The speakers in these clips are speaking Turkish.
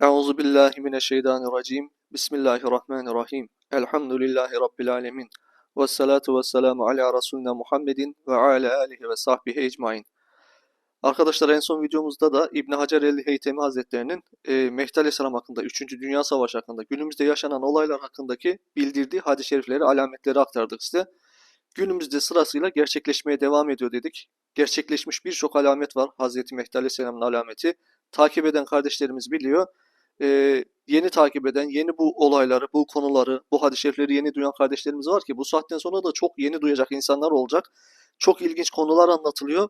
Euzu billahi mineşşeytanirracim. Bismillahirrahmanirrahim. Elhamdülillahi rabbil alamin. Ves salatu vesselamu ala resulina Muhammedin ve ala alihi ve sahbihi ecmaîn. Arkadaşlar en son videomuzda da İbn Hacer el-Heytemi Hazretlerinin e, Mehdi Aleyhisselam hakkında, 3. Dünya Savaşı hakkında, günümüzde yaşanan olaylar hakkındaki bildirdiği hadis-i şerifleri, alametleri aktardık size. Günümüzde sırasıyla gerçekleşmeye devam ediyor dedik. Gerçekleşmiş birçok alamet var. Hazreti Mehdi Aleyhisselam'ın alameti. Takip eden kardeşlerimiz biliyor e, yeni takip eden, yeni bu olayları, bu konuları, bu hadis-i şerifleri yeni duyan kardeşlerimiz var ki bu saatten sonra da çok yeni duyacak insanlar olacak. Çok ilginç konular anlatılıyor.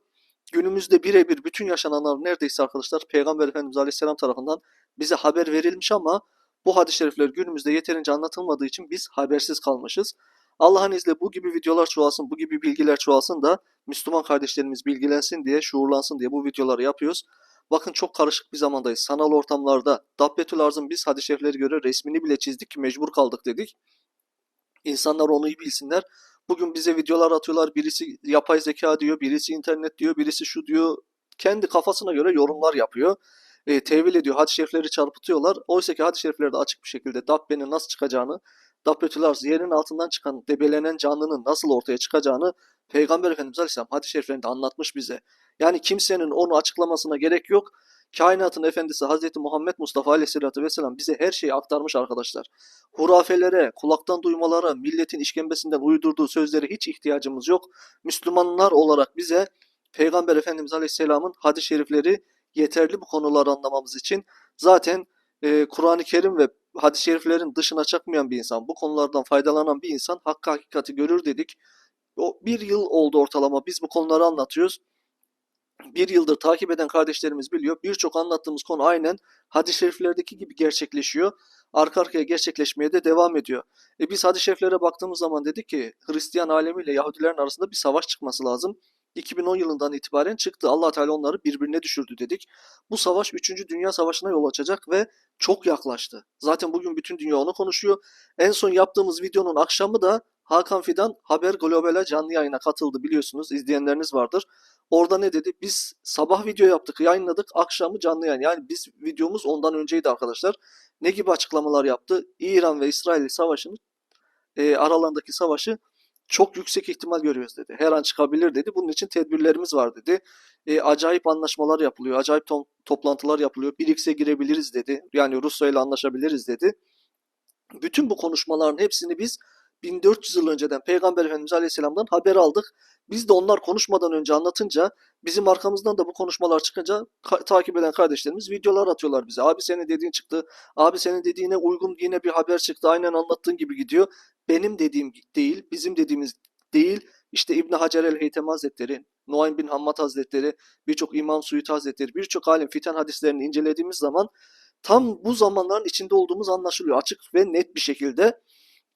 Günümüzde birebir bütün yaşananlar neredeyse arkadaşlar Peygamber Efendimiz Aleyhisselam tarafından bize haber verilmiş ama bu hadis-i şerifler günümüzde yeterince anlatılmadığı için biz habersiz kalmışız. Allah'ın izniyle bu gibi videolar çoğalsın, bu gibi bilgiler çoğalsın da Müslüman kardeşlerimiz bilgilensin diye, şuurlansın diye bu videoları yapıyoruz. Bakın çok karışık bir zamandayız. Sanal ortamlarda Dabbetül Arz'ın biz hadis-i şerifleri göre resmini bile çizdik ki mecbur kaldık dedik. İnsanlar onu iyi bilsinler. Bugün bize videolar atıyorlar. Birisi yapay zeka diyor, birisi internet diyor, birisi şu diyor. Kendi kafasına göre yorumlar yapıyor. E, tevil ediyor. Hadis-i şerifleri çarpıtıyorlar. Oysa ki hadis-i şeriflerde açık bir şekilde Dabbe'nin nasıl çıkacağını, Dabbetül Arz yerin altından çıkan debelenen canlının nasıl ortaya çıkacağını Peygamber Efendimiz Aleyhisselam hadis-i şeriflerinde anlatmış bize. Yani kimsenin onu açıklamasına gerek yok. Kainatın efendisi Hazreti Muhammed Mustafa Aleyhisselatü Vesselam bize her şeyi aktarmış arkadaşlar. Hurafelere, kulaktan duymalara, milletin işkembesinden uydurduğu sözlere hiç ihtiyacımız yok. Müslümanlar olarak bize Peygamber Efendimiz Aleyhisselam'ın hadis-i şerifleri yeterli bu konuları anlamamız için. Zaten e, Kur'an-ı Kerim ve hadis-i şeriflerin dışına çıkmayan bir insan, bu konulardan faydalanan bir insan hakkı hakikati görür dedik. O bir yıl oldu ortalama biz bu konuları anlatıyoruz bir yıldır takip eden kardeşlerimiz biliyor. Birçok anlattığımız konu aynen hadis-i şeriflerdeki gibi gerçekleşiyor. Arka arkaya gerçekleşmeye de devam ediyor. E biz hadis-i şeriflere baktığımız zaman dedik ki Hristiyan alemiyle Yahudilerin arasında bir savaş çıkması lazım. 2010 yılından itibaren çıktı. Allah Teala onları birbirine düşürdü dedik. Bu savaş 3. Dünya Savaşı'na yol açacak ve çok yaklaştı. Zaten bugün bütün dünya onu konuşuyor. En son yaptığımız videonun akşamı da Hakan Fidan Haber Global'e canlı yayına katıldı biliyorsunuz. izleyenleriniz vardır. Orada ne dedi? Biz sabah video yaptık, yayınladık, akşamı canlı yayın. Yani biz videomuz ondan önceydi arkadaşlar. Ne gibi açıklamalar yaptı? İran ve İsrail savaşının e, aralarındaki savaşı çok yüksek ihtimal görüyoruz dedi. Her an çıkabilir dedi. Bunun için tedbirlerimiz var dedi. E, acayip anlaşmalar yapılıyor. Acayip to toplantılar yapılıyor. BRICS'e girebiliriz dedi. Yani Rusya ile anlaşabiliriz dedi. Bütün bu konuşmaların hepsini biz 1400 yıl önceden Peygamber Efendimiz Aleyhisselam'dan haber aldık. Biz de onlar konuşmadan önce anlatınca bizim arkamızdan da bu konuşmalar çıkınca takip eden kardeşlerimiz videolar atıyorlar bize. Abi senin dediğin çıktı. Abi senin dediğine uygun yine bir haber çıktı. Aynen anlattığın gibi gidiyor. Benim dediğim değil, bizim dediğimiz değil. İşte İbn Hacer el-Heytem Hazretleri, Nuaym bin Hammad Hazretleri, birçok İmam Suyut Hazretleri, birçok alim fiten hadislerini incelediğimiz zaman tam bu zamanların içinde olduğumuz anlaşılıyor. Açık ve net bir şekilde.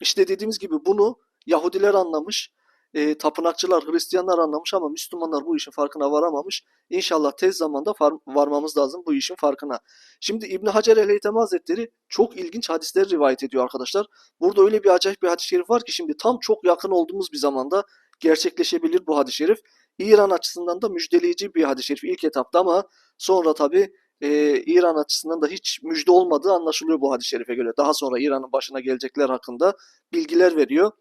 İşte dediğimiz gibi bunu Yahudiler anlamış, e, tapınakçılar, Hristiyanlar anlamış ama Müslümanlar bu işin farkına varamamış. İnşallah tez zamanda varmamız lazım bu işin farkına. Şimdi İbn Hacer el-Heytem Hazretleri çok ilginç hadisler rivayet ediyor arkadaşlar. Burada öyle bir acayip bir hadis-i şerif var ki şimdi tam çok yakın olduğumuz bir zamanda gerçekleşebilir bu hadis-i şerif. İran açısından da müjdeleyici bir hadis-i şerif ilk etapta ama sonra tabi e, İran açısından da hiç müjde olmadığı anlaşılıyor bu hadis-i şerife göre. Daha sonra İran'ın başına gelecekler hakkında bilgiler veriyor.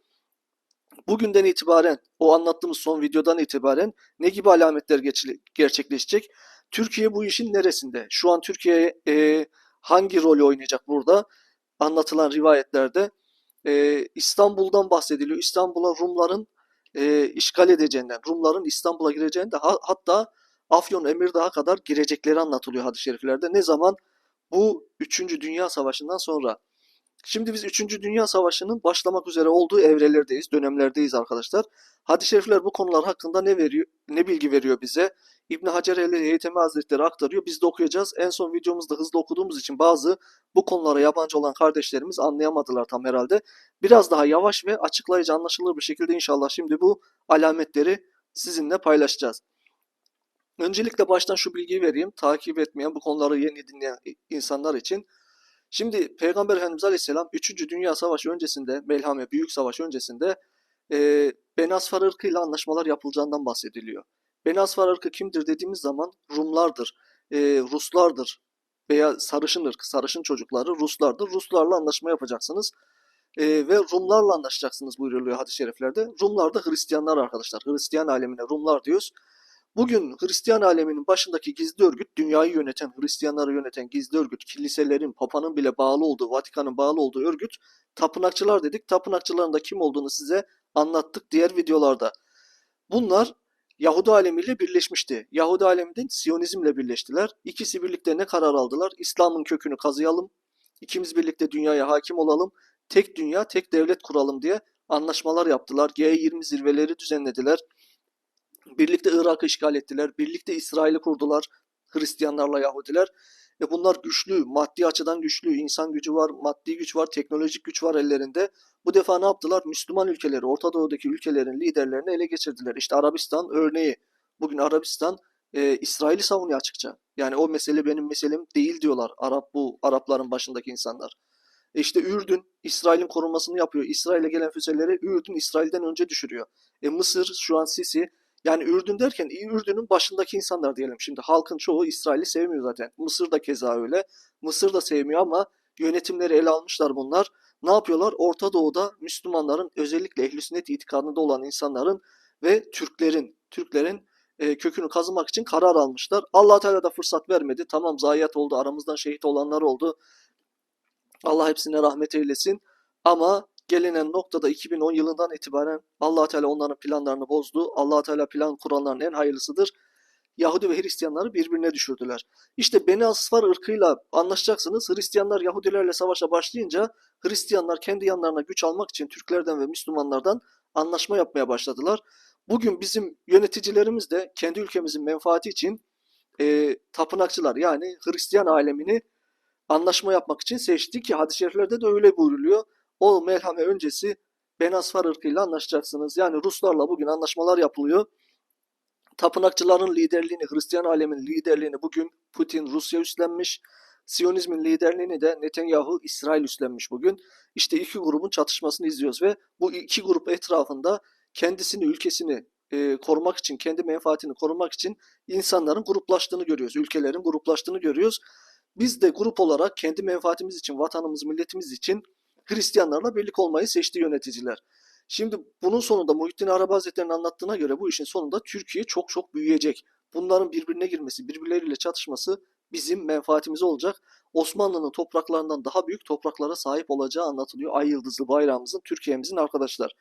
Bugünden itibaren o anlattığımız son videodan itibaren ne gibi alametler gerçekleşecek? Türkiye bu işin neresinde? Şu an Türkiye e, hangi rolü oynayacak burada? Anlatılan rivayetlerde e, İstanbul'dan bahsediliyor. İstanbul'a Rumların e, işgal edeceğinden, Rumların İstanbul'a gireceğinden hatta Afyon Emirdağ'a kadar girecekleri anlatılıyor hadis-i şeriflerde. Ne zaman? Bu 3. Dünya Savaşı'ndan sonra. Şimdi biz 3. Dünya Savaşı'nın başlamak üzere olduğu evrelerdeyiz, dönemlerdeyiz arkadaşlar. Hadis-i şerifler bu konular hakkında ne veriyor, ne bilgi veriyor bize? İbn Hacer el-Heytemi Hazretleri aktarıyor. Biz de okuyacağız. En son videomuzda hızlı okuduğumuz için bazı bu konulara yabancı olan kardeşlerimiz anlayamadılar tam herhalde. Biraz daha yavaş ve açıklayıcı anlaşılır bir şekilde inşallah şimdi bu alametleri sizinle paylaşacağız. Öncelikle baştan şu bilgiyi vereyim. Takip etmeyen, bu konuları yeni dinleyen insanlar için. Şimdi Peygamber Efendimiz Aleyhisselam 3. Dünya Savaşı öncesinde, Melhame Büyük Savaş öncesinde e, Benasfar ırkı ile anlaşmalar yapılacağından bahsediliyor. Benasfar ırkı kimdir dediğimiz zaman Rumlardır, e, Ruslardır, veya sarışın ırk, sarışın çocukları Ruslardır. Ruslarla anlaşma yapacaksınız. Ee, ve Rumlarla anlaşacaksınız buyuruluyor hadis-i şeriflerde. Rumlar da Hristiyanlar arkadaşlar. Hristiyan alemine Rumlar diyoruz. Bugün Hristiyan aleminin başındaki gizli örgüt, dünyayı yöneten, Hristiyanları yöneten gizli örgüt, kiliselerin, papanın bile bağlı olduğu, Vatikan'ın bağlı olduğu örgüt, tapınakçılar dedik. Tapınakçıların da kim olduğunu size anlattık diğer videolarda. Bunlar Yahudi alemiyle birleşmişti. Yahudi aleminden Siyonizmle birleştiler. İkisi birlikte ne karar aldılar? İslam'ın kökünü kazıyalım. İkimiz birlikte dünyaya hakim olalım. Tek dünya, tek devlet kuralım diye anlaşmalar yaptılar. G20 zirveleri düzenlediler. Birlikte Irak'ı işgal ettiler. Birlikte İsrail'i kurdular. Hristiyanlarla Yahudiler. E bunlar güçlü, maddi açıdan güçlü. insan gücü var, maddi güç var, teknolojik güç var ellerinde. Bu defa ne yaptılar? Müslüman ülkeleri, Orta Doğu'daki ülkelerin liderlerini ele geçirdiler. İşte Arabistan örneği. Bugün Arabistan e, İsrail'i savunuyor açıkça. Yani o mesele benim meselem değil diyorlar Arap bu Arapların başındaki insanlar. E işte Ürdün İsrail'in korunmasını yapıyor. İsrail'e gelen füzeleri Ürdün İsrail'den önce düşürüyor. E Mısır şu an Sisi yani Ürdün derken Ürdün'ün başındaki insanlar diyelim. Şimdi halkın çoğu İsrail'i sevmiyor zaten. Mısır da keza öyle. Mısır da sevmiyor ama yönetimleri ele almışlar bunlar. Ne yapıyorlar? Orta Doğu'da Müslümanların özellikle ehl sünnet itikadında olan insanların ve Türklerin Türklerin e, kökünü kazımak için karar almışlar. Allah Teala da fırsat vermedi. Tamam zayiat oldu. Aramızdan şehit olanlar oldu. Allah hepsine rahmet eylesin. Ama gelinen noktada 2010 yılından itibaren allah Teala onların planlarını bozdu. allah Teala plan kuranların en hayırlısıdır. Yahudi ve Hristiyanları birbirine düşürdüler. İşte Beni Asfar ırkıyla anlaşacaksınız. Hristiyanlar Yahudilerle savaşa başlayınca Hristiyanlar kendi yanlarına güç almak için Türklerden ve Müslümanlardan anlaşma yapmaya başladılar. Bugün bizim yöneticilerimiz de kendi ülkemizin menfaati için e, tapınakçılar yani Hristiyan alemini anlaşma yapmak için seçti ki hadis-i şeriflerde de öyle buyruluyor. O merhame öncesi Benasfar ırkıyla anlaşacaksınız. Yani Ruslarla bugün anlaşmalar yapılıyor. Tapınakçıların liderliğini, Hristiyan alemin liderliğini bugün Putin Rusya üstlenmiş. Siyonizmin liderliğini de Netanyahu İsrail üstlenmiş bugün. İşte iki grubun çatışmasını izliyoruz ve bu iki grup etrafında kendisini, ülkesini e, korumak için, kendi menfaatini korumak için insanların gruplaştığını görüyoruz. Ülkelerin gruplaştığını görüyoruz. Biz de grup olarak kendi menfaatimiz için, vatanımız, milletimiz için Hristiyanlarla birlik olmayı seçti yöneticiler. Şimdi bunun sonunda Muhittin Arabi Hazretleri'nin anlattığına göre bu işin sonunda Türkiye çok çok büyüyecek. Bunların birbirine girmesi, birbirleriyle çatışması bizim menfaatimiz olacak. Osmanlı'nın topraklarından daha büyük topraklara sahip olacağı anlatılıyor. Ay yıldızlı bayrağımızın, Türkiye'mizin arkadaşlar.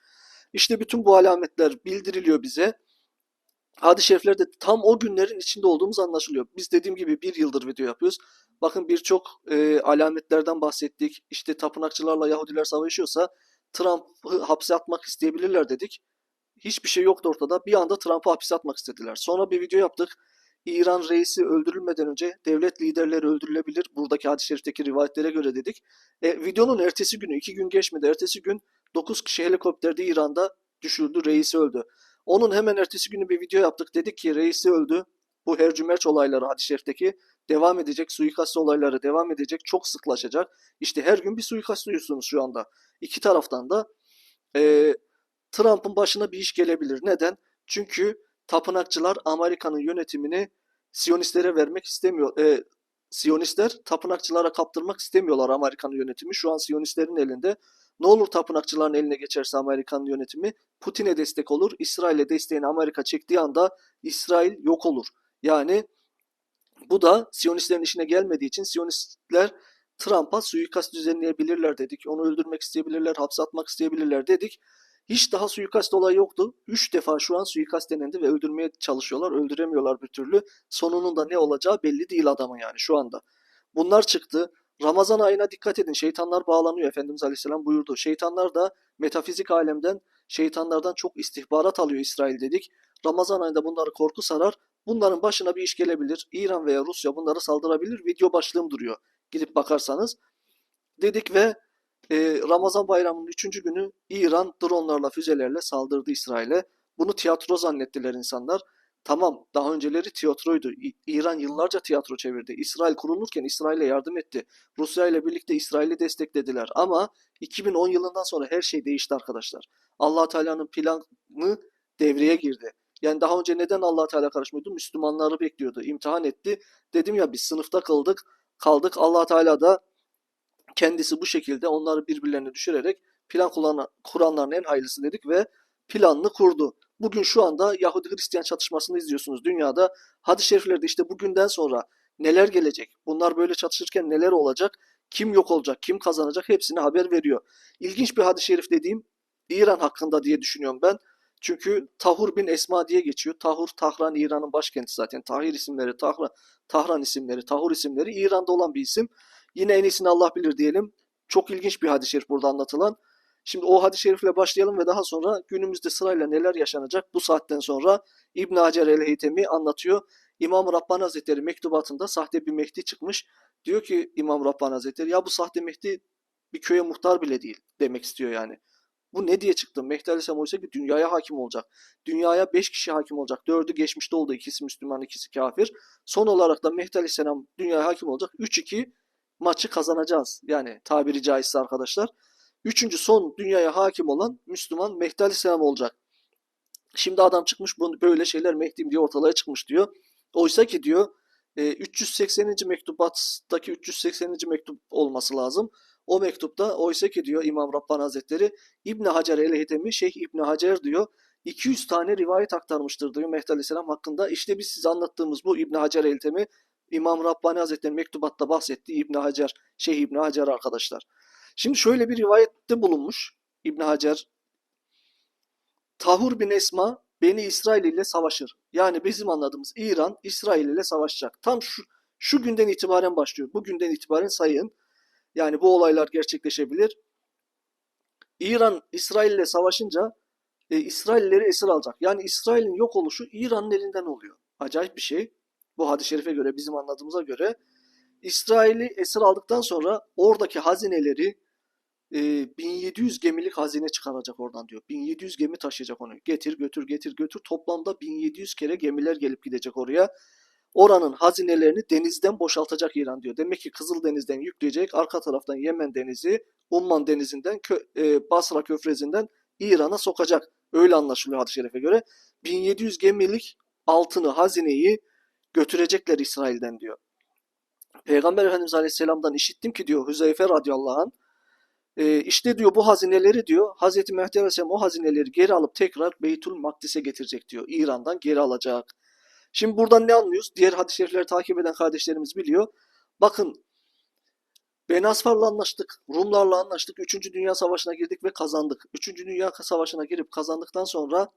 İşte bütün bu alametler bildiriliyor bize. Hadis-i şeriflerde tam o günlerin içinde olduğumuz anlaşılıyor. Biz dediğim gibi bir yıldır video yapıyoruz. Bakın birçok e, alametlerden bahsettik. İşte tapınakçılarla Yahudiler savaşıyorsa Trump'ı hapse atmak isteyebilirler dedik. Hiçbir şey yoktu ortada. Bir anda Trump'ı hapse atmak istediler. Sonra bir video yaptık. İran reisi öldürülmeden önce devlet liderleri öldürülebilir. Buradaki hadis-i şerifteki rivayetlere göre dedik. E, videonun ertesi günü, iki gün geçmedi. Ertesi gün 9 kişi helikopterde İran'da düşürdü, reisi öldü. Onun hemen ertesi günü bir video yaptık. Dedik ki reisi öldü. Bu hercümerç olayları hadis-i şerifteki devam edecek. Suikast olayları devam edecek. Çok sıklaşacak. İşte her gün bir suikast duyuyorsunuz şu anda. İki taraftan da e, Trump'ın başına bir iş gelebilir. Neden? Çünkü tapınakçılar Amerika'nın yönetimini Siyonistlere vermek istemiyor. E, Siyonistler tapınakçılara kaptırmak istemiyorlar Amerikan yönetimi. Şu an Siyonistlerin elinde. Ne olur tapınakçıların eline geçerse Amerikan yönetimi Putin'e destek olur. İsrail'e desteğini Amerika çektiği anda İsrail yok olur. Yani bu da Siyonistlerin işine gelmediği için Siyonistler Trump'a suikast düzenleyebilirler dedik. Onu öldürmek isteyebilirler, hapse atmak isteyebilirler dedik. Hiç daha suikast olayı yoktu. Üç defa şu an suikast denendi ve öldürmeye çalışıyorlar. Öldüremiyorlar bir türlü. Sonunun da ne olacağı belli değil adamın yani şu anda. Bunlar çıktı. Ramazan ayına dikkat edin. Şeytanlar bağlanıyor. Efendimiz Aleyhisselam buyurdu. Şeytanlar da metafizik alemden, şeytanlardan çok istihbarat alıyor İsrail dedik. Ramazan ayında bunları korku sarar. Bunların başına bir iş gelebilir. İran veya Rusya bunları saldırabilir. Video başlığım duruyor. Gidip bakarsanız. Dedik ve e, Ramazan bayramının 3. günü İran dronlarla, füzelerle saldırdı İsrail'e. Bunu tiyatro zannettiler insanlar. Tamam daha önceleri tiyatroydu. İran yıllarca tiyatro çevirdi. İsrail kurulurken İsrail'e yardım etti. Rusya ile birlikte İsrail'i desteklediler. Ama 2010 yılından sonra her şey değişti arkadaşlar. allah Teala'nın planı devreye girdi. Yani daha önce neden allah Teala karışmıyordu? Müslümanları bekliyordu. imtihan etti. Dedim ya biz sınıfta kaldık. kaldık. allah Teala da kendisi bu şekilde onları birbirlerine düşürerek plan kuranların en hayırlısı dedik ve planını kurdu. Bugün şu anda Yahudi Hristiyan çatışmasını izliyorsunuz dünyada. Hadis-i şeriflerde işte bugünden sonra neler gelecek, bunlar böyle çatışırken neler olacak, kim yok olacak, kim kazanacak hepsini haber veriyor. İlginç bir hadis-i şerif dediğim İran hakkında diye düşünüyorum ben. Çünkü Tahur bin Esma diye geçiyor. Tahur, Tahran İran'ın başkenti zaten. Tahir isimleri, Tahran, Tahran isimleri, Tahur isimleri İran'da olan bir isim. Yine en iyisini Allah bilir diyelim. Çok ilginç bir hadis-i şerif burada anlatılan. Şimdi o hadis-i şerifle başlayalım ve daha sonra günümüzde sırayla neler yaşanacak bu saatten sonra İbn Hacer el-Heytemi anlatıyor. İmam Rabbani Hazretleri mektubatında sahte bir Mehdi çıkmış. Diyor ki İmam Rabbani Hazretleri ya bu sahte Mehdi bir köye muhtar bile değil demek istiyor yani. Bu ne diye çıktı? Mehdi Aleyhisselam oysa ki dünyaya hakim olacak. Dünyaya beş kişi hakim olacak. Dördü geçmişte oldu. ikisi Müslüman, ikisi kafir. Son olarak da Mehdi Aleyhisselam dünyaya hakim olacak. 3-2 maçı kazanacağız. Yani tabiri caizse arkadaşlar. Üçüncü son dünyaya hakim olan Müslüman Mehdi Aleyhisselam olacak. Şimdi adam çıkmış bunu böyle şeyler Mehdi'm diye ortalığa çıkmış diyor. Oysa ki diyor 380. mektubattaki 380. mektup olması lazım. O mektupta oysa ki diyor İmam Rabbani Hazretleri İbn Hacer el-Heytemi Şeyh İbn Hacer diyor 200 tane rivayet aktarmıştır diyor Mehdi Aleyhisselam hakkında. İşte biz size anlattığımız bu İbn Hacer el-Heytemi İmam Rabbani Hazretleri mektubatta bahsettiği İbn Hacer, Şeyh İbn Hacer arkadaşlar. Şimdi şöyle bir rivayette bulunmuş İbn Hacer. Tahur bin Esma Beni İsrail ile savaşır. Yani bizim anladığımız İran İsrail ile savaşacak. Tam şu şu günden itibaren başlıyor. Bu günden itibaren sayın. Yani bu olaylar gerçekleşebilir. İran İsrail ile savaşınca e, İsrailleri esir alacak. Yani İsrail'in yok oluşu İran'ın elinden oluyor. Acayip bir şey. Bu hadis-i şerife göre, bizim anladığımıza göre İsrail'i esir aldıktan sonra oradaki hazineleri e, 1700 gemilik hazine çıkaracak oradan diyor. 1700 gemi taşıyacak onu. Getir götür getir götür. Toplamda 1700 kere gemiler gelip gidecek oraya. Oranın hazinelerini denizden boşaltacak İran diyor. Demek ki Kızıldeniz'den yükleyecek. Arka taraftan Yemen denizi, Umman denizinden, Kö, e, Basra köfrezinden İran'a sokacak. Öyle anlaşılıyor hadis-i şerife göre. 1700 gemilik altını, hazineyi götürecekler İsrail'den diyor. Peygamber Efendimiz Aleyhisselam'dan işittim ki diyor Hüzeyfe radıyallahu anh e, işte diyor bu hazineleri diyor Hazreti Mehdi Aleyhisselam o hazineleri geri alıp tekrar Beytül Makdis'e getirecek diyor. İran'dan geri alacak. Şimdi buradan ne anlıyoruz? Diğer hadis-i şerifleri takip eden kardeşlerimiz biliyor. Bakın Benasfar'la anlaştık, Rumlarla anlaştık, 3. Dünya Savaşı'na girdik ve kazandık. 3. Dünya Savaşı'na girip kazandıktan sonra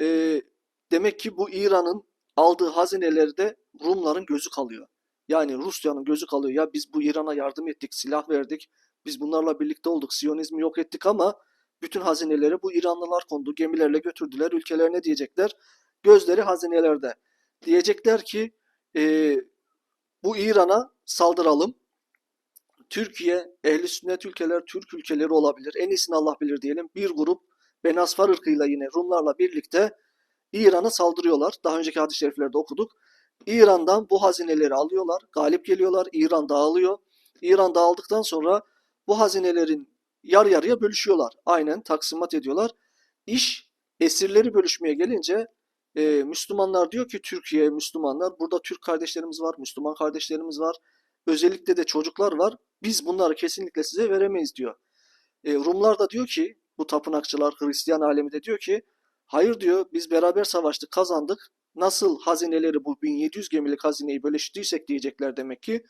e, demek ki bu İran'ın aldığı hazinelerde Rumların gözü kalıyor. Yani Rusya'nın gözü kalıyor. Ya biz bu İran'a yardım ettik, silah verdik, biz bunlarla birlikte olduk, Siyonizmi yok ettik ama bütün hazineleri bu İranlılar kondu, gemilerle götürdüler. Ülkelerine diyecekler, gözleri hazinelerde. Diyecekler ki e, bu İran'a saldıralım. Türkiye, ehli sünnet ülkeler, Türk ülkeleri olabilir. En iyisini Allah bilir diyelim. Bir grup Benasfar ırkıyla yine Rumlarla birlikte İran'a saldırıyorlar. Daha önceki hadis-i şeriflerde okuduk. İran'dan bu hazineleri alıyorlar. Galip geliyorlar. İran dağılıyor. İran dağıldıktan sonra bu hazinelerin yarı yarıya bölüşüyorlar. Aynen taksimat ediyorlar. İş esirleri bölüşmeye gelince e, Müslümanlar diyor ki Türkiye Müslümanlar burada Türk kardeşlerimiz var, Müslüman kardeşlerimiz var. Özellikle de çocuklar var. Biz bunları kesinlikle size veremeyiz diyor. E, Rumlar da diyor ki bu tapınakçılar Hristiyan alemi de diyor ki hayır diyor biz beraber savaştık kazandık. Nasıl hazineleri bu 1700 gemilik hazineyi bölüştüysek diyecekler demek ki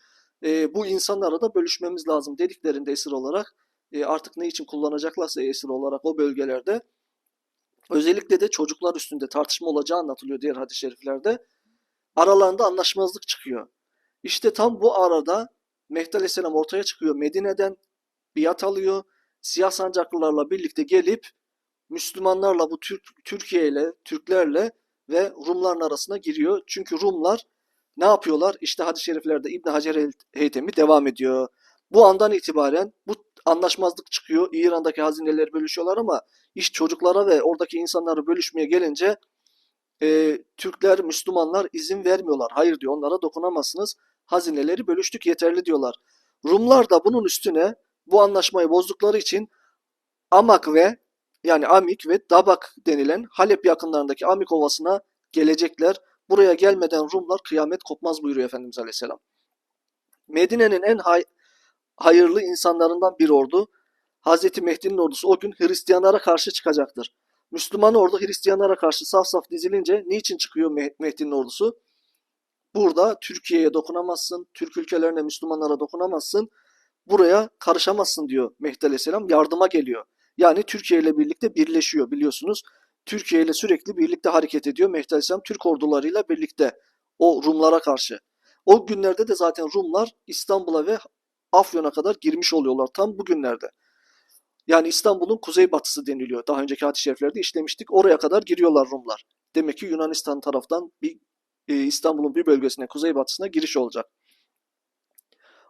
e, bu insanlara da bölüşmemiz lazım dediklerinde esir olarak e, artık ne için kullanacaklarsa esir olarak o bölgelerde özellikle de çocuklar üstünde tartışma olacağı anlatılıyor diğer hadis-i şeriflerde. Aralarında anlaşmazlık çıkıyor. İşte tam bu arada Mehdi Aleyhisselam ortaya çıkıyor. Medine'den biat alıyor. Siyah sancaklılarla birlikte gelip Müslümanlarla bu Türk, Türkiye ile, Türklerle ve Rumların arasına giriyor. Çünkü Rumlar ne yapıyorlar? İşte hadis-i şeriflerde İbn Hacer Heytemi devam ediyor. Bu andan itibaren bu anlaşmazlık çıkıyor. İran'daki hazineleri bölüşüyorlar ama iş çocuklara ve oradaki insanları bölüşmeye gelince e, Türkler, Müslümanlar izin vermiyorlar. Hayır diyor onlara dokunamazsınız. Hazineleri bölüştük yeterli diyorlar. Rumlar da bunun üstüne bu anlaşmayı bozdukları için Amak ve yani Amik ve Dabak denilen Halep yakınlarındaki Amik Ovası'na gelecekler. Buraya gelmeden Rumlar kıyamet kopmaz buyuruyor Efendimiz Aleyhisselam. Medine'nin en hay- hayırlı insanlarından bir ordu. Hazreti Mehdi'nin ordusu o gün Hristiyanlara karşı çıkacaktır. Müslüman ordu Hristiyanlara karşı saf saf dizilince niçin çıkıyor Meh- Mehdi'nin ordusu? Burada Türkiye'ye dokunamazsın, Türk ülkelerine Müslümanlara dokunamazsın, buraya karışamazsın diyor Mehdi Aleyhisselam. Yardıma geliyor. Yani Türkiye ile birlikte birleşiyor biliyorsunuz. Türkiye ile sürekli birlikte hareket ediyor Mehdi Aleyhisselam Türk ordularıyla birlikte o Rumlara karşı. O günlerde de zaten Rumlar İstanbul'a ve Afyon'a kadar girmiş oluyorlar tam bu günlerde. Yani İstanbul'un kuzeybatısı deniliyor. Daha önceki hadis-i şeriflerde işlemiştik. Oraya kadar giriyorlar Rumlar. Demek ki Yunanistan taraftan bir e, İstanbul'un bir bölgesine, kuzeybatısına giriş olacak.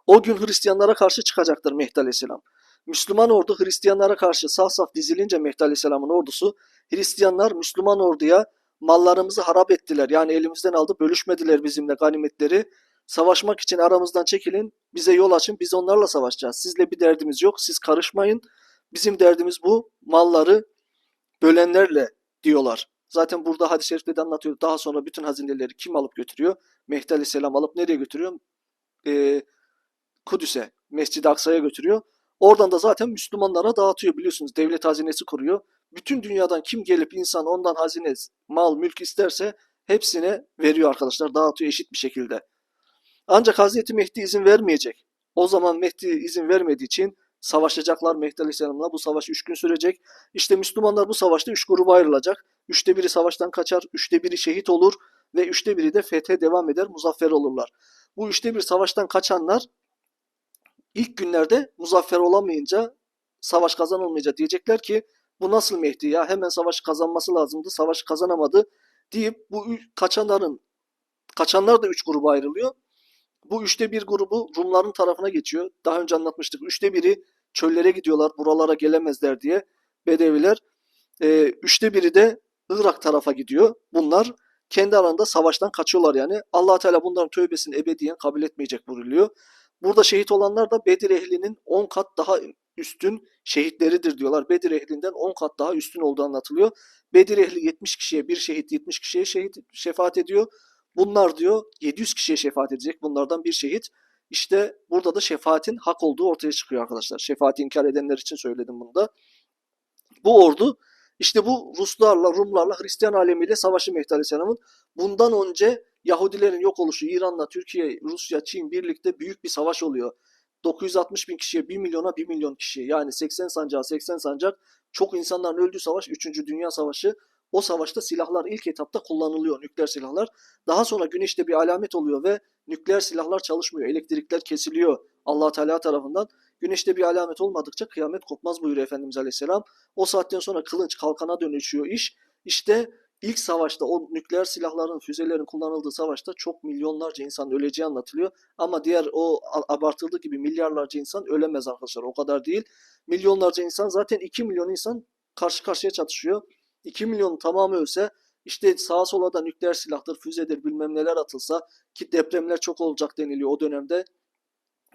O gün Hristiyanlara karşı çıkacaktır Mehdi Aleyhisselam. Müslüman ordu Hristiyanlara karşı saf saf dizilince Mehdi Aleyhisselam'ın ordusu, Hristiyanlar Müslüman orduya mallarımızı harap ettiler. Yani elimizden aldı, bölüşmediler bizimle ganimetleri. Savaşmak için aramızdan çekilin, bize yol açın, biz onlarla savaşacağız. Sizle bir derdimiz yok, siz karışmayın. Bizim derdimiz bu, malları bölenlerle diyorlar. Zaten burada hadis-i şerifte de anlatıyor. Daha sonra bütün hazineleri kim alıp götürüyor? Mehdi Aleyhisselam alıp nereye götürüyor? Ee, Kudüs'e, Mescid-i Aksa'ya götürüyor. Oradan da zaten Müslümanlara dağıtıyor biliyorsunuz. Devlet hazinesi kuruyor. Bütün dünyadan kim gelip insan ondan hazine, mal, mülk isterse hepsine veriyor arkadaşlar. Dağıtıyor eşit bir şekilde. Ancak Hazreti Mehdi izin vermeyecek. O zaman Mehdi izin vermediği için savaşacaklar Mehdi Aleyhisselam'la. Bu savaş üç gün sürecek. İşte Müslümanlar bu savaşta üç gruba ayrılacak. Üçte biri savaştan kaçar, üçte biri şehit olur ve üçte biri de fethe devam eder, muzaffer olurlar. Bu üçte bir savaştan kaçanlar ilk günlerde muzaffer olamayınca, savaş kazanılmayınca diyecekler ki bu nasıl Mehdi ya hemen savaş kazanması lazımdı, savaş kazanamadı deyip bu kaçanların, kaçanlar da üç gruba ayrılıyor. Bu üçte bir grubu Rumların tarafına geçiyor. Daha önce anlatmıştık. Üçte biri çöllere gidiyorlar, buralara gelemezler diye Bedeviler. Ee, üçte biri de Irak tarafa gidiyor. Bunlar kendi arasında savaştan kaçıyorlar yani. allah Teala bunların tövbesini ebediyen kabul etmeyecek buyruluyor. Burada şehit olanlar da Bedir ehlinin 10 kat daha üstün şehitleridir diyorlar. Bedir ehlinden 10 kat daha üstün olduğu anlatılıyor. Bedir ehli 70 kişiye bir şehit 70 kişiye şehit şefaat ediyor. Bunlar diyor 700 kişiye şefaat edecek. Bunlardan bir şehit. İşte burada da şefaatin hak olduğu ortaya çıkıyor arkadaşlar. Şefaati inkar edenler için söyledim bunu da. Bu ordu işte bu Ruslarla, Rumlarla, Hristiyan alemiyle savaşı Mehdi Aleyhisselam'ın bundan önce Yahudilerin yok oluşu İran'la, Türkiye, Rusya, Çin birlikte büyük bir savaş oluyor. 960 bin kişiye 1 milyona 1 milyon kişiye yani 80 sancağı 80 sancak çok insanların öldüğü savaş 3. Dünya Savaşı. O savaşta silahlar ilk etapta kullanılıyor nükleer silahlar. Daha sonra güneşte bir alamet oluyor ve nükleer silahlar çalışmıyor. Elektrikler kesiliyor allah Teala tarafından. Güneşte bir alamet olmadıkça kıyamet kopmaz buyuruyor Efendimiz Aleyhisselam. O saatten sonra kılınç kalkana dönüşüyor iş. İşte ilk savaşta o nükleer silahların, füzelerin kullanıldığı savaşta çok milyonlarca insan öleceği anlatılıyor. Ama diğer o abartıldığı gibi milyarlarca insan ölemez arkadaşlar. O kadar değil. Milyonlarca insan zaten 2 milyon insan karşı karşıya çatışıyor. 2 milyonun tamamı ölse işte sağa sola da nükleer silahtır, füzedir bilmem neler atılsa ki depremler çok olacak deniliyor o dönemde.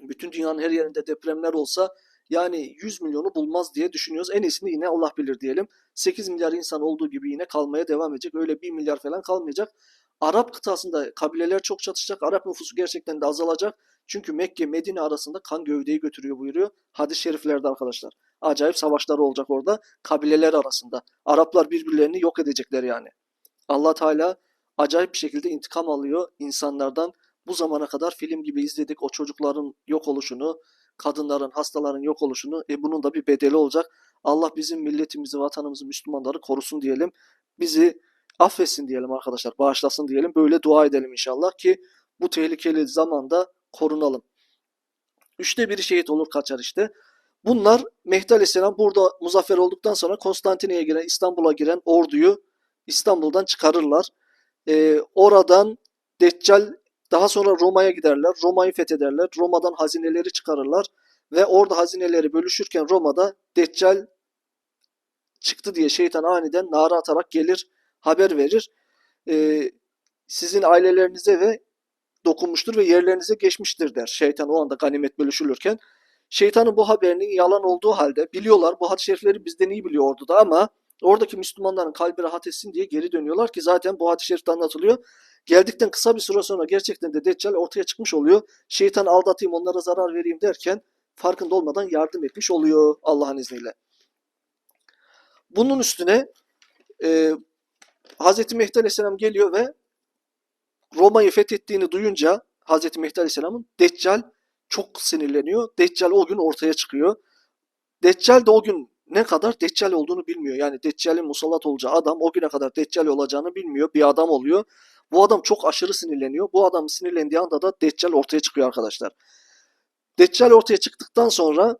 Bütün dünyanın her yerinde depremler olsa yani 100 milyonu bulmaz diye düşünüyoruz. En iyisini yine Allah bilir diyelim. 8 milyar insan olduğu gibi yine kalmaya devam edecek. Öyle 1 milyar falan kalmayacak. Arap kıtasında kabileler çok çatışacak. Arap nüfusu gerçekten de azalacak. Çünkü Mekke, Medine arasında kan gövdeyi götürüyor buyuruyor. Hadis-i şeriflerde arkadaşlar. Acayip savaşlar olacak orada kabileler arasında. Araplar birbirlerini yok edecekler yani. Allah Teala acayip bir şekilde intikam alıyor insanlardan. Bu zamana kadar film gibi izledik o çocukların yok oluşunu, kadınların, hastaların yok oluşunu. E bunun da bir bedeli olacak. Allah bizim milletimizi, vatanımızı, Müslümanları korusun diyelim. Bizi affetsin diyelim arkadaşlar. Bağışlasın diyelim. Böyle dua edelim inşallah ki bu tehlikeli zamanda korunalım. Üçte biri şehit olur kaçar işte. Bunlar Mehdi Aleyhisselam burada muzaffer olduktan sonra Konstantinye'ye giren, İstanbul'a giren orduyu İstanbul'dan çıkarırlar. Ee, oradan Deccal daha sonra Roma'ya giderler. Roma'yı fethederler. Roma'dan hazineleri çıkarırlar. Ve orada hazineleri bölüşürken Roma'da Deccal çıktı diye şeytan aniden nara atarak gelir, haber verir. Ee, sizin ailelerinize ve dokunmuştur ve yerlerinize geçmiştir der. Şeytan o anda ganimet bölüşülürken. Şeytanın bu haberinin yalan olduğu halde biliyorlar bu hadis-i şerifleri bizden iyi biliyor orduda ama oradaki Müslümanların kalbi rahat etsin diye geri dönüyorlar ki zaten bu hadis-i şerifte anlatılıyor. Geldikten kısa bir süre sonra gerçekten de Deccal ortaya çıkmış oluyor. Şeytan aldatayım onlara zarar vereyim derken farkında olmadan yardım etmiş oluyor Allah'ın izniyle. Bunun üstüne e, Hz. Mehdi Aleyhisselam geliyor ve Roma'yı fethettiğini duyunca Hz. Mehdi Aleyhisselam'ın Deccal çok sinirleniyor. Deccal o gün ortaya çıkıyor. Deccal de o gün ne kadar Deccal olduğunu bilmiyor. Yani Deccal'in musallat olacağı adam o güne kadar Deccal olacağını bilmiyor. Bir adam oluyor. Bu adam çok aşırı sinirleniyor. Bu adam sinirlendiği anda da Deccal ortaya çıkıyor arkadaşlar. Deccal ortaya çıktıktan sonra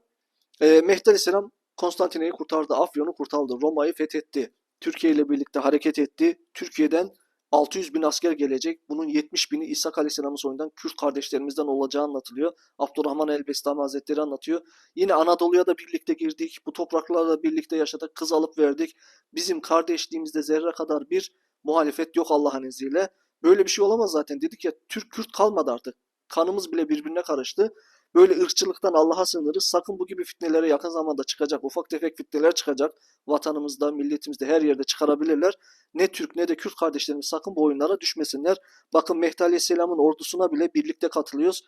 e, Mehdi Aleyhisselam Konstantinye'yi kurtardı, Afyon'u kurtardı, Roma'yı fethetti. Türkiye ile birlikte hareket etti. Türkiye'den 600 bin asker gelecek. Bunun 70 bini İsa Aleyhisselam'ın soyundan Kürt kardeşlerimizden olacağı anlatılıyor. Abdurrahman el-Bestami Hazretleri anlatıyor. Yine Anadolu'ya da birlikte girdik. Bu topraklarla birlikte yaşadık. Kız alıp verdik. Bizim kardeşliğimizde zerre kadar bir muhalefet yok Allah'ın izniyle. Böyle bir şey olamaz zaten. Dedik ya Türk Kürt kalmadı artık. Kanımız bile birbirine karıştı. Böyle ırkçılıktan Allah'a sığınırız. Sakın bu gibi fitnelere yakın zamanda çıkacak. Ufak tefek fitneler çıkacak. Vatanımızda, milletimizde her yerde çıkarabilirler. Ne Türk ne de Kürt kardeşlerimiz sakın bu oyunlara düşmesinler. Bakın Mehdi Aleyhisselam'ın ordusuna bile birlikte katılıyoruz.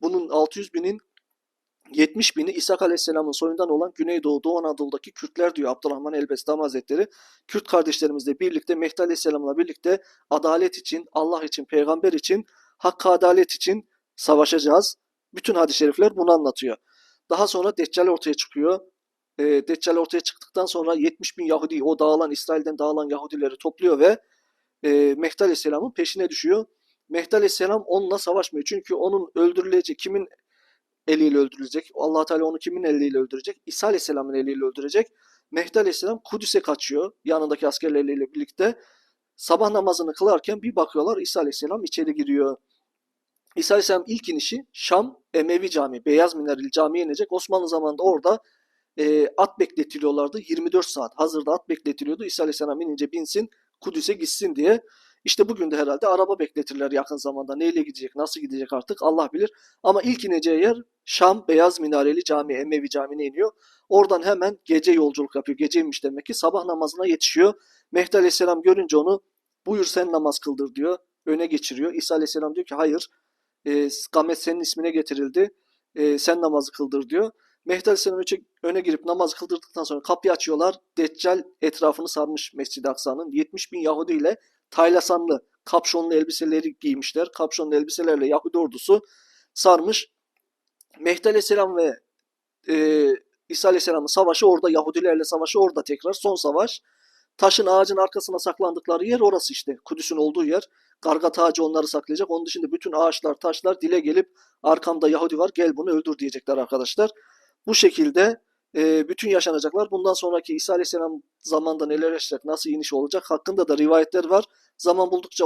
Bunun 600 binin 70 bini İsa Aleyhisselam'ın soyundan olan Güneydoğu, Doğu Anadolu'daki Kürtler diyor Abdurrahman el-Bestami Hazretleri. Kürt kardeşlerimizle birlikte Mehdi Aleyhisselam'la birlikte adalet için, Allah için, peygamber için, hakkı adalet için savaşacağız. Bütün hadis-i şerifler bunu anlatıyor. Daha sonra Deccal ortaya çıkıyor. E, Deccal ortaya çıktıktan sonra 70 bin Yahudi, o dağılan, İsrail'den dağılan Yahudileri topluyor ve e, Mehdi Aleyhisselam'ın peşine düşüyor. Mehdi Aleyhisselam onunla savaşmıyor. Çünkü onun öldürüleceği kimin eliyle öldürülecek? allah Teala onu kimin eliyle öldürecek? İsa Aleyhisselam'ın eliyle öldürecek. Mehdi Aleyhisselam Kudüs'e kaçıyor yanındaki askerleriyle birlikte. Sabah namazını kılarken bir bakıyorlar İsa Aleyhisselam içeri giriyor. İsa Aleyhisselam ilk inişi Şam Emevi Camii, Beyaz Minareli Camii'ye inecek. Osmanlı zamanında orada e, at bekletiliyorlardı. 24 saat hazırda at bekletiliyordu. İsa Aleyhisselam inince binsin Kudüs'e gitsin diye. İşte bugün de herhalde araba bekletirler yakın zamanda. Neyle gidecek, nasıl gidecek artık Allah bilir. Ama ilk ineceği yer Şam Beyaz Minareli Camii, Emevi Camii'ne iniyor. Oradan hemen gece yolculuk yapıyor. Geceymiş demek ki sabah namazına yetişiyor. Mehdi Aleyhisselam görünce onu buyur sen namaz kıldır diyor. Öne geçiriyor. İsa Aleyhisselam diyor ki hayır e, gamet senin ismine getirildi. E, sen namazı kıldır diyor. Mehdi Aleyhisselam öne, girip namazı kıldırdıktan sonra kapıyı açıyorlar. Deccal etrafını sarmış Mescid-i Aksa'nın. 70 bin Yahudi ile taylasanlı, kapşonlu elbiseleri giymişler. Kapşonlu elbiselerle Yahudi ordusu sarmış. Mehdi Aleyhisselam ve e, İsa Aleyhisselam'ın savaşı orada, Yahudilerle savaşı orada tekrar son savaş. Taşın ağacın arkasına saklandıkları yer orası işte. Kudüs'ün olduğu yer. Gargat ağacı onları saklayacak. Onun dışında bütün ağaçlar, taşlar dile gelip arkamda Yahudi var gel bunu öldür diyecekler arkadaşlar. Bu şekilde e, bütün yaşanacaklar. Bundan sonraki İsa Aleyhisselam zamanda neler yaşayacak, nasıl iniş olacak hakkında da rivayetler var. Zaman buldukça